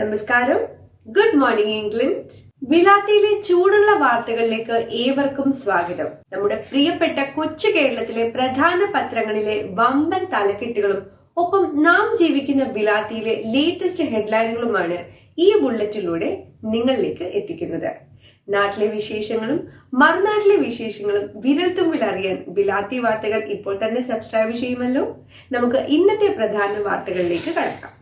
നമസ്കാരം. Good morning England വിലാത്തിയിലെ ചൂടുള്ള വാർത്തകളിലേക്ക് ഏവർക്കും സ്വാഗതം. നമ്മുടെ പ്രിയപ്പെട്ട കൊച്ചു കേരളത്തിലെ പ്രധാന പത്രങ്ങളിലെ വമ്പൻ തലക്കെട്ടുകളും ഒപ്പം നാം ജീവിക്കുന്ന വിലാത്തിയിലെ ലേറ്റസ്റ്റ് ഹെഡ്ലൈനുകളുമാണ് ഈ ബുള്ളറ്റിലൂടെ നിങ്ങളിലേക്ക് എത്തിക്കുന്നത്. നാട്ടിലെ വിശേഷങ്ങളും മറുനാട്ടിലെ വിശേഷങ്ങളും വിരൽത്തുമ്പിൽ അറിയാൻ ബിലാത്തി വാർത്തകൾ ഇപ്പോൾ തന്നെ സബ്സ്ക്രൈബ് ചെയ്യുമല്ലോ. നമുക്ക് ഇന്നത്തെ പ്രധാന വാർത്തകളിലേക്ക് കടക്കാം.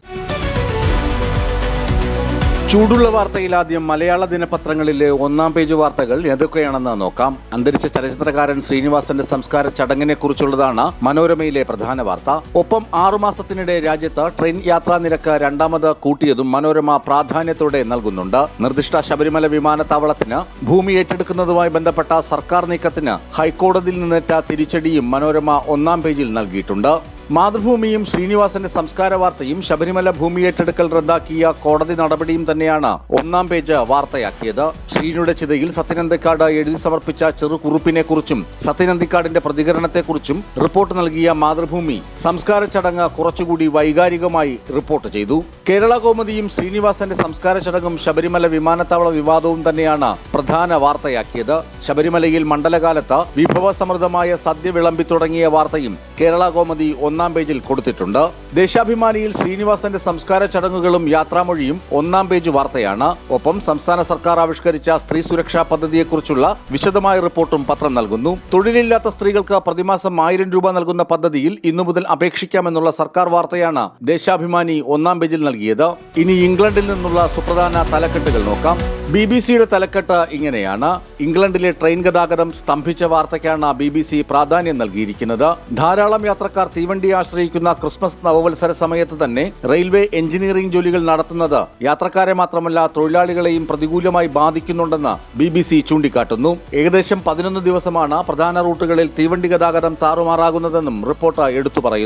ചൂടുള്ള വാർത്തയിൽ ആദ്യം മലയാള ദിനപത്രങ്ങളിലെ ഒന്നാം പേജ് വാർത്തകൾ ഏതൊക്കെയാണെന്ന് നോക്കാം. അന്തരിച്ച ചലച്ചിത്രകാരൻ ശ്രീനിവാസന്റെ സംസ്കാര ചടങ്ങിനെ കുറിച്ചുള്ളതാണ് മനോരമയിലെ പ്രധാന വാർത്ത. ഒപ്പം ആറുമാസത്തിനിടെ രാജ്യത്ത് ട്രെയിൻ യാത്രാ നിരക്ക് രണ്ടാമത് കൂട്ടിയതും മനോരമ പ്രാധാന്യത്തോടെ നൽകുന്നുണ്ട്. നിർദ്ദിഷ്ട ശബരിമല വിമാനത്താവളത്തിന് ഭൂമി ഏറ്റെടുക്കുന്നതുമായി ബന്ധപ്പെട്ട സർക്കാർ നീക്കത്തിന് ഹൈക്കോടതിയിൽ നിന്നേറ്റ തിരിച്ചടിയും മനോരമ ഒന്നാം പേജിൽ നൽകിയിട്ടുണ്ട്. മാതൃഭൂമിയും ശ്രീനിവാസന്റെ സംസ്കാര വാർത്തയും ശബരിമല ഭൂമി ഏറ്റെടുക്കൽ റദ്ദാക്കിയ കോടതി നടപടിയും തന്നെയാണ് ഒന്നാം പേജ് വാർത്തയാക്കിയത്. ശ്രീനിയുടെ ചിതയിൽ സത്യനന്ദിക്കാട് എഴുതി സമർപ്പിച്ച ചെറുകുറിപ്പിനെ കുറിച്ചും സത്യനന്ദിക്കാടിന്റെ പ്രതികരണത്തെക്കുറിച്ചും റിപ്പോർട്ട് നൽകിയ മാതൃഭൂമി സംസ്കാര ചടങ്ങ് കുറച്ചുകൂടി വൈകാരികമായി റിപ്പോർട്ട് ചെയ്തു. കേരള കോമതിയും ശ്രീനിവാസന്റെ സംസ്കാര ചടങ്ങും ശബരിമല വിമാനത്താവള വിവാദവും തന്നെയാണ് പ്രധാന വാർത്തയാക്കിയത്. ശബരിമലയിൽ മണ്ഡലകാലത്ത് വിഭവസമൃദ്ധമായ സദ്യ വിളമ്പി തുടങ്ങിയ വാർത്തയും കേരള കോമതി ഒന്നാം പേജിൽ കൊടുത്തിട്ടുണ്ട്. ദേശാഭിമാനിയിൽ ശ്രീനിവാസന്റെ സംസ്കാര ചടങ്ങുകളും യാത്രാമൊഴിയും ഒന്നാം പേജ് വാർത്തയാണ്. ഒപ്പം സംസ്ഥാന സർക്കാർ ആവിഷ്കരിച്ച സ്ത്രീ സുരക്ഷാ പദ്ധതിയെക്കുറിച്ചുള്ള വിശദമായ റിപ്പോർട്ടും പത്രം നൽകുന്നു. തൊഴിലില്ലാത്ത സ്ത്രീകൾക്ക് പ്രതിമാസം ആയിരം രൂപ നൽകുന്ന പദ്ധതിയിൽ ഇന്നു മുതൽ അപേക്ഷിക്കാമെന്നുള്ള സർക്കാർ വാർത്തയാണ് ദേശാഭിമാനി ഒന്നാം പേജിൽ നൽകിയത്. ഇനി ഇംഗ്ലണ്ടിൽ നിന്നുള്ള സുപ്രധാന തലക്കെട്ടുകൾ നോക്കാം. ബി ബി സിയുടെ തലക്കെട്ട് ഇങ്ങനെയാണ്. ഇംഗ്ലണ്ടിലെ ട്രെയിൻ ഗതാഗതം സ്തംഭിച്ച വാർത്തയ്ക്കാണ് ബി ബി സി പ്രാധാന്യം നൽകിയിരിക്കുന്നത്. ധാരാളം യാത്രക്കാർ തീവണ്ടി ആശ്രയിക്കുന്ന ക്രിസ്മസ് നവവത്സര സമയത്ത് തന്നെ റെയിൽവേ എഞ്ചിനീയറിംഗ് ജോലികൾ നടത്തുന്നത് യാത്രക്കാരെ മാത്രമല്ല തൊഴിലാളികളെയും പ്രതികൂലമായി ബാധിക്കുന്നുണ്ടെന്ന് ബി ബി സി ചൂണ്ടിക്കാട്ടുന്നു. ഏകദേശം പതിനൊന്ന് ദിവസമാണ് പ്രധാന റൂട്ടുകളിൽ തീവണ്ടി ഗതാഗതം താറുമാറാകുന്നതെന്നും റിപ്പോർട്ട് എടുത്തു പറയുന്നു.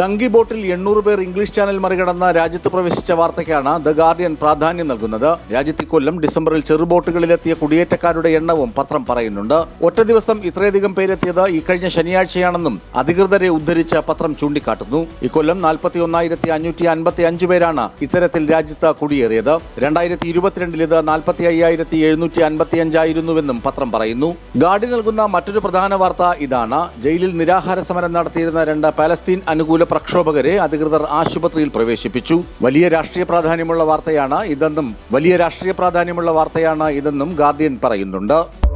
ഡങ്കി ബോട്ടിൽ എണ്ണൂറ് പേർ ഇംഗ്ലീഷ് ചാനൽ മറികടന്ന രാജ്യത്ത് പ്രവേശിച്ച വാർത്തയ്ക്കാണ് ദ ഗാർഡിയൻ പ്രാധാന്യം നൽകുന്നത്. രാജ്യത്ത് കൊല്ലം ഡിസംബറിൽ ചെറുബോട്ടുകളിലെത്തിയ കുടിയേറ്റക്കാരുടെ എണ്ണവും പത്രം പറയുന്നുണ്ട്. ഒറ്റ ദിവസം ഇത്രയധികം പേരെത്തിയത് ഇക്കഴിഞ്ഞ ശനിയാഴ്ചയാണെന്നും അധികൃതരെ ഉദ്ധരിച്ച് പത്രം ചൂണ്ടിക്കാട്ടുന്നു. ഇക്കൊല്ലം നാൽപ്പത്തി ഒന്നായിരത്തി അഞ്ഞൂറ്റി അൻപത്തി അഞ്ച് പേരാണ് ഇത്തരത്തിൽ രാജ്യത്ത് കുടിയേറിയത്. രണ്ടായിരത്തി ഇരുപത്തിരണ്ടിൽ ഇത് നാൽപ്പത്തി അയ്യായിരത്തി എഴുന്നൂറ്റി അൻപത്തി അഞ്ചായിരുന്നുവെന്നും പത്രം പറയുന്നു. ഗാർഡി നൽകുന്ന മറ്റൊരു പ്രധാന വാർത്ത ഇതാണ്. ജയിലിൽ നിരാഹാര സമരം നടത്തിയിരുന്ന രണ്ട് പാലസ്തീൻ അനുകൂല പ്രക്ഷോഭകരെ അധികൃതർ ആശുപത്രിയിൽ പ്രവേശിപ്പിച്ചു. വലിയ രാഷ്ട്രീയ പ്രാധാന്യമുള്ള വാർത്തയാണ് ഇതെന്നും വലിയ രാഷ്ട്രീയ പ്രാധാന്യമുള്ള വാർത്തയാണ് ഇതെന്നും ഗാർഡിയൻ പറയുന്നുണ്ട്.